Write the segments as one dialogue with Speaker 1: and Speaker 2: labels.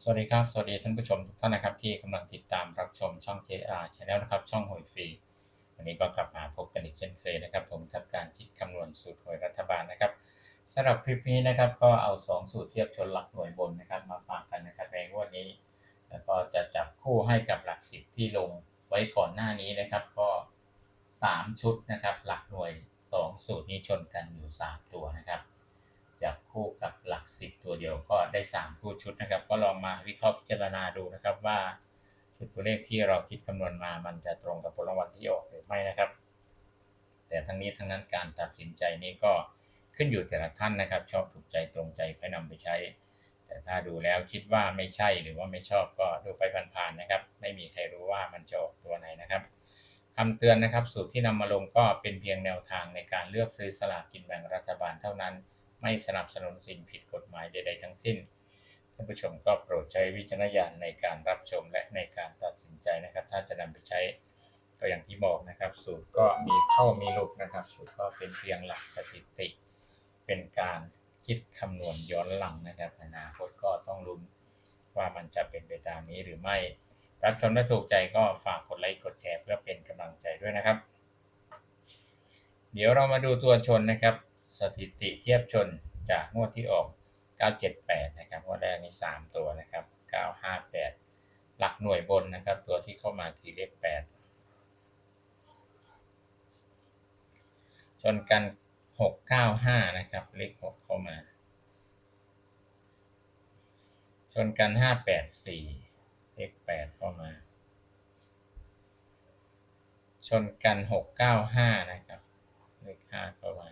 Speaker 1: สวัสดีครับ สวัสดีท่านผู้ชมทุกท่านนะครับที่กำลังติดตามรับชมช่อง JR Channel นะครับช่องหวยฟรี วันนี้ก็กลับมาพบกันอีกเช่นเคยนะครับ ผมกับการคิดคำนวณสูตรหวยรัฐบาลนะครับสำหรับคลิปนี้นะครับก็เอา 2 สูตรเทียบชนหลักหน่วยบนนะครับ มาฝากกันนะครับในงวดนี้ แล้วก็จะจับคู่ให้กับหลักสิบที่ลงไว้ก่อนหน้านี้นะครับก็ 3 ชุดนะครับหลักหน่วย 2 สูตรนี้ชนกันอยู่ 3 ตัวนะครับ จับคู่กับหลักสิบตัวเดียวก็ได้ 3 คู่ชุดนะครับ ก็ลองมาวิเคราะห์พิจารณาดูนะครับว่าชุดตัวเลขที่เราคิดคำนวณมา มันจะตรงกับผลรางวัลที่ออกหรือไม่นะครับ แต่ทั้งนี้ทั้งนั้นการตัดสินใจนี้ก็ขึ้นอยู่แต่ละท่านนะครับ ชอบถูกใจตรงใจค่อยนำไปใช้ แต่ถ้าดูแล้วคิดว่าไม่ใช่หรือว่าไม่ชอบก็ดูไปผ่านๆนะครับ ไม่มีใครรู้ว่ามันจะออกตัวไหนนะครับคำเตือนนะครับสูตรที่นำมาลงก็เป็นเพียงแนวทางในการเลือกซื้อสลากกินแบ่งรัฐบาลเท่านั้น ไม่สนับสนุนสิ่งผิดกฎหมายใดๆทั้งสิ้น ท่านผู้ชมก็โปรดใช้วิจารณญาณในการรับชมและในการตัดสินใจนะครับ ถ้าจะนำไปใช้ก็อย่างที่บอกนะครับ สูตรก็มีเข้ามีหลุดนะครับ สูตรก็เป็นเพียงหลักสถิติ เป็นการคิดคำนวณย้อนหลังนะครับอนาคตก็ต้องลุ้นว่ามันจะเป็นไปตามนี้หรือไม่รับชมและถูกใจก็ฝากกดไลค์กดแชร์เพื่อเป็นกำลังใจด้วยนะครับ เดี๋ยวเรามาดูตัวชนนะครับ สถิติเทียบชนจากงวดที่ออก 978 นะครับงวดแรกนี่3ตัวนะครับ 958 หลักหน่วยบนนะครับ ตัวที่เข้ามาคือเลข8 ชนกัน 695 นะครับ เลข 6 เข้ามา ชนกัน 584 เลข 8 เข้ามา ชนกัน 695 นะครับ เลข 5 เข้ามา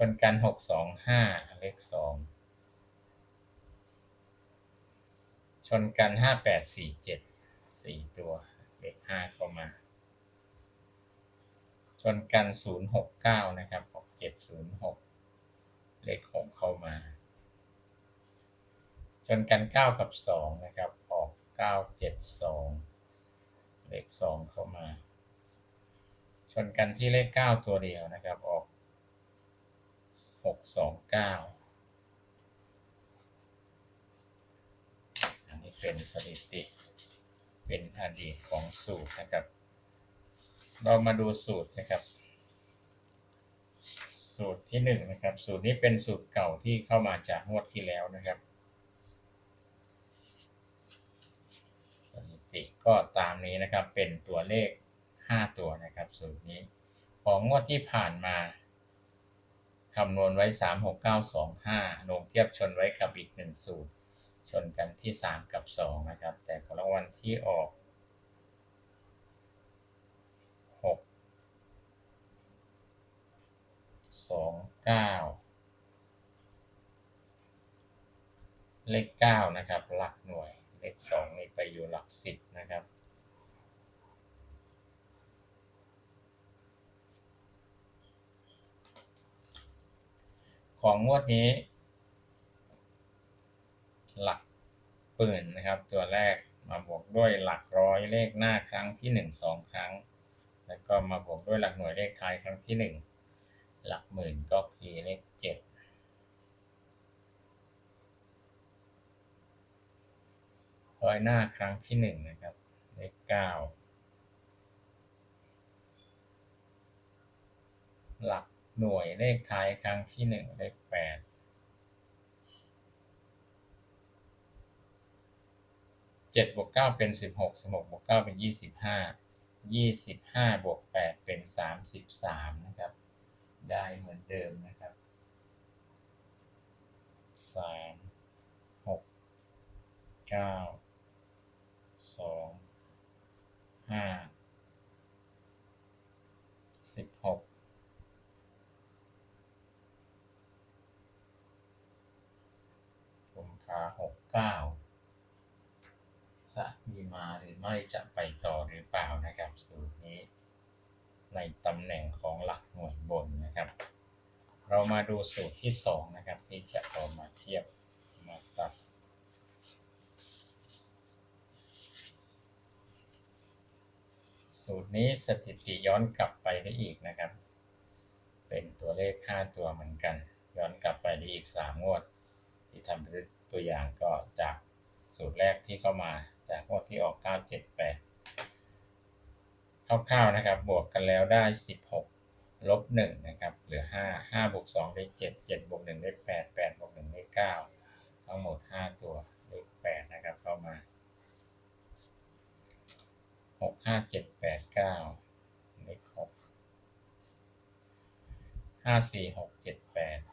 Speaker 1: ชนกันหกสองห้าเลขสองชนกันห้าแปดสี่เจ็ดสี่ตัวเลขห้าเข้ามา ชนกันศูนย์หกเก้านะครับหกเจ็ดศูนย์หกเลขหกเข้ามา ชนกันเก้ากับสองนะครับออกเก้าเจ็ดสองเลขสองเข้ามา ชนกันที่เลขเก้าตัวเดียวนะครับออก 629อันนี้เป็นสถิติ เป็นอดีตของสูตรนะครับ เรามาดูสูตรนะครับ สูตรที่หนึ่งนะครับ สูตรนี้เป็นสูตรเก่าที่เข้ามาจากงวดที่แล้วนะครับสถิติก็ตามนี้นะครับเป็นตัวเลข 5 ตัวนะครับ สูตรนี้ ของงวดที่ผ่านมา คำนวณไว้ 3 6 9 2 5 ลงเทียบชนไว้กับอีก1สูตร ชนกันที่ 3 กับ 2 นะครับ แต่ผลรางวัลที่ออก 6 2 9เลข 9 นะครับ หลักหน่วย เลข 2 นี่ไปอยู่หลัก 10 นะครับ ของงวดนี้ หลักปืนนะครับ ตัวแรกมาบวกด้วยหลักร้อยเลขหน้าครั้งที่หนึ่งสองครั้ง แล้วก็มาบวกด้วยหลักหน่วยเลขท้ายครั้งที่หนึ่งหลักหมื่นก็คือเลขเจ็ดร้อยหน้าครั้งที่หนึ่งนะครับ เลขเก้าหลัก หน่วยเลขท้ายครั้งที่หนึ่งเลขแปดเจ็ดบวกเก้าเป็นสิบหกสิบหกบวกเก้าเป็นยี่สิบห้ายี่สิบห้าบวกแปดเป็นสามสิบสามนะครับ ได้เหมือนเดิมนะครับสามหกเก้าสองห้าสิบหก กุมภาหกเก้าจะมีมาหรือไม่จะไปต่อหรือเปล่านะครับ สูตรนี้ ในตำแหน่งของหลักหน่วยบนนะครับ เรามาดูสูตรที่สองนะครับ ที่จะเอามาเทียบมาตัดสูตรนี้สถิติย้อนกลับไปได้อีกนะครับ เป็นตัวเลข 5 ตัวเหมือนกัน ย้อนกลับไปได้อีก 3 งวด ที่ทำเป็นตัวอย่างก็จากสูตรแรกที่เข้ามาจากงวดที่ออก 978 คร่าวๆนะครับ บวกกันแล้วได้ 16 ลบ 1 นะครับ เหลือ 5 5บวก2ได้ 7 7บวก1ได้ 8 8บวก1ได้ 9 ทั้งหมด 5 ตัวเลข8นะครับ เข้ามา 6 5 7 8 9เลข6 5 4 6 7 8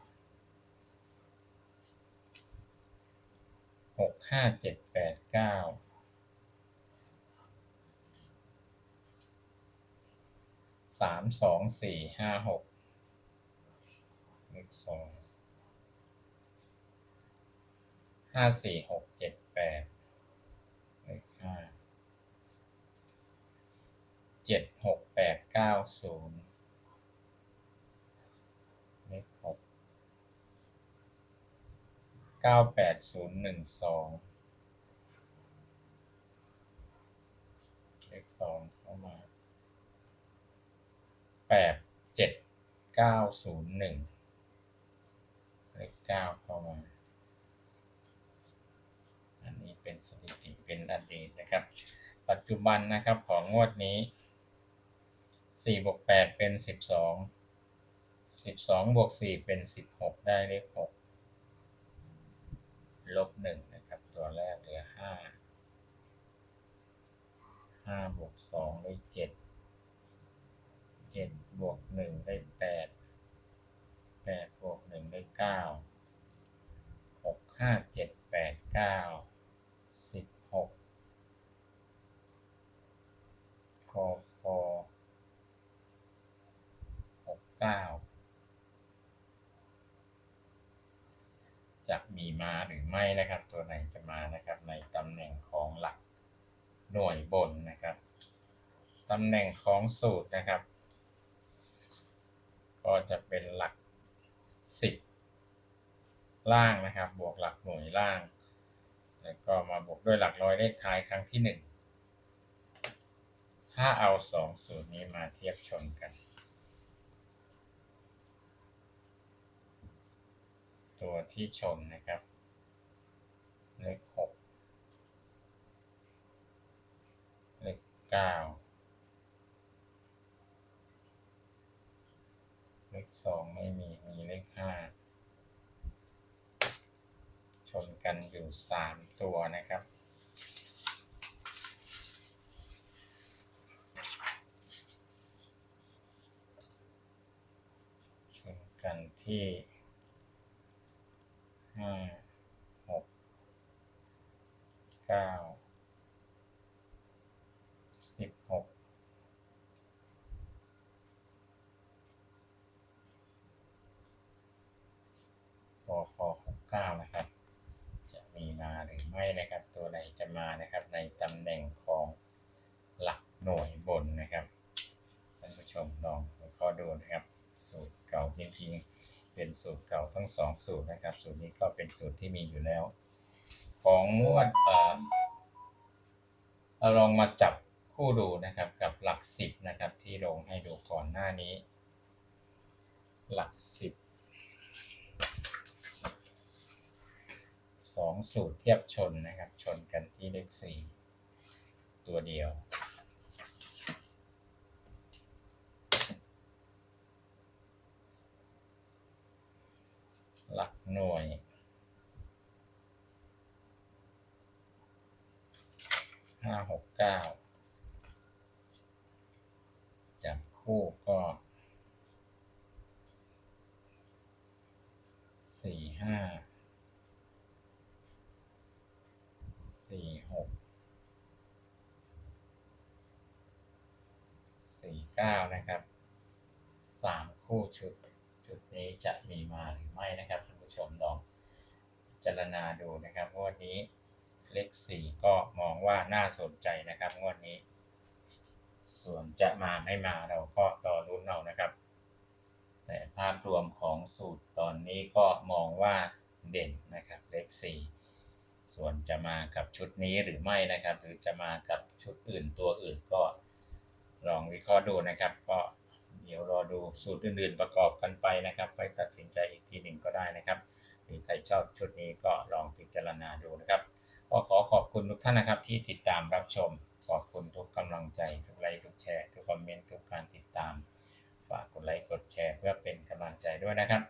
Speaker 1: หกห้าเจ็ดแปดเก้าสามสองสี่ห้าหกเลขสองห้าสี่หกเจ็ดแปดเลขห้าเจ็ดหกแปดเก้าศูนย์เลขหก เก้าแปดศูนย์หนึ่งสองเลขสองเข้ามาแปดเจ็ดเก้าศูนย์หนึ่งเลขเก้าเข้ามาอันนี้เป็นสถิติเป็นอดีตนะครับ ปัจจุบันนะครับของงวดนี้สี่บวกแปดเป็นสิบสองสิบสองบวกสี่เป็นสิบหกได้เลขหก ลบหนึ่งนะครับ ตัวแรกเหลือห้าห้าบวกสองได้เจ็ดเจ็ดบวกหนึ่งได้แปดแปดบวกหนึ่งได้เก้าหกห้าเจ็ดแปดเก้าสิบหกคอพอหกเก้า จะ มาหรือไม่นะครับ ตัวไหนจะมานะครับ ในตำแหน่งของหลักหน่วยบนนะครับตำแหน่งของสูตรนะครับ ก็จะเป็นหลักสิบล่างนะครับ บวกหลักหน่วยล่าง แล้วก็มาบวกด้วยหลักร้อยเลขท้ายครั้งที่หนึ่งถ้าเอาสองสูตรนี้มาเทียบชนกัน ตัวที่ชนนะครับ เลขหกเลขเก้าเลขสองไม่มี มีเลขห้าช นกันอยู่สามตัวนะครับ ชนกันที่ห้าหกเก้าสิบหกคอคอหกเก้านะครับ มาหรือไม่นะครับ ตัวไหนจะมานะครับ ในตำแหน่งของหลักหน่วยบนนะครับท่านผู้ชมลองวิเคราะห์ดูนะครับ สูตรเก่าจริงๆเป็นสูตรเก่าทั้งสองสูตรนะครับ สูตรนี้ก็เป็นสูตรที่มีอยู่แล้ว ของงวดเอ่อเราลองมาจับคู่ดูนะครับกับหลักสิบนะครับที่ลงให้ดูก่อนหน้านี้ หลักสิบ สองสูตรเทียบชนนะครับ ชนกันที่เลขสี่ตัวเดียว หลักหน่วยห้าหกเก้าจับคู่ก็สี่ห้าสี่หก สี่เก้านะครับสามคู่ชุดชุดนี้จะมีมาหรือไม่นะครับท่านผู้ชมลองพิจารณาดูนะครับงวดนี้เลขสี่ก็มองว่าน่าสนใจนะครับงวดนี้ ส่วนจะมาไม่มาเราก็รอรุ้นเอานะครับ แต่ภาพรวมของสูตรตอนนี้ก็มองว่าเด่นนะครับเลขสี่ส่วนจะมากับชุดนี้หรือไม่นะครับ หรือจะมากับชุดอื่นตัวอื่นก็ ลองวิเคราะห์ดูนะครับ ก็เดี๋ยวรอดูสูตรอื่นๆประกอบกันไปนะครับไปตัดสินใจอีกทีหนึ่งก็ได้นะครับหรือใครชอบชุดนี้ก็ลองพิจารารณาดูนะครับก็ขอขอบคุณทุกท่านนะครับที่ติดตามรับชม ขอบคุณทุกกำลังใจ ทุกไลค์ทุกแชร์ ทุกคอมเมนต์ทุกการติดตาม ฝากกดไลค์กดแชร์เพื่อเป็นกำลังใจด้วยนะครับ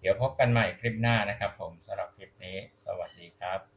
Speaker 1: เดี๋ยวพบกันใหม่คลิปหน้านะครับ ผมสำหรับคลิปนี้ สวัสดีครับ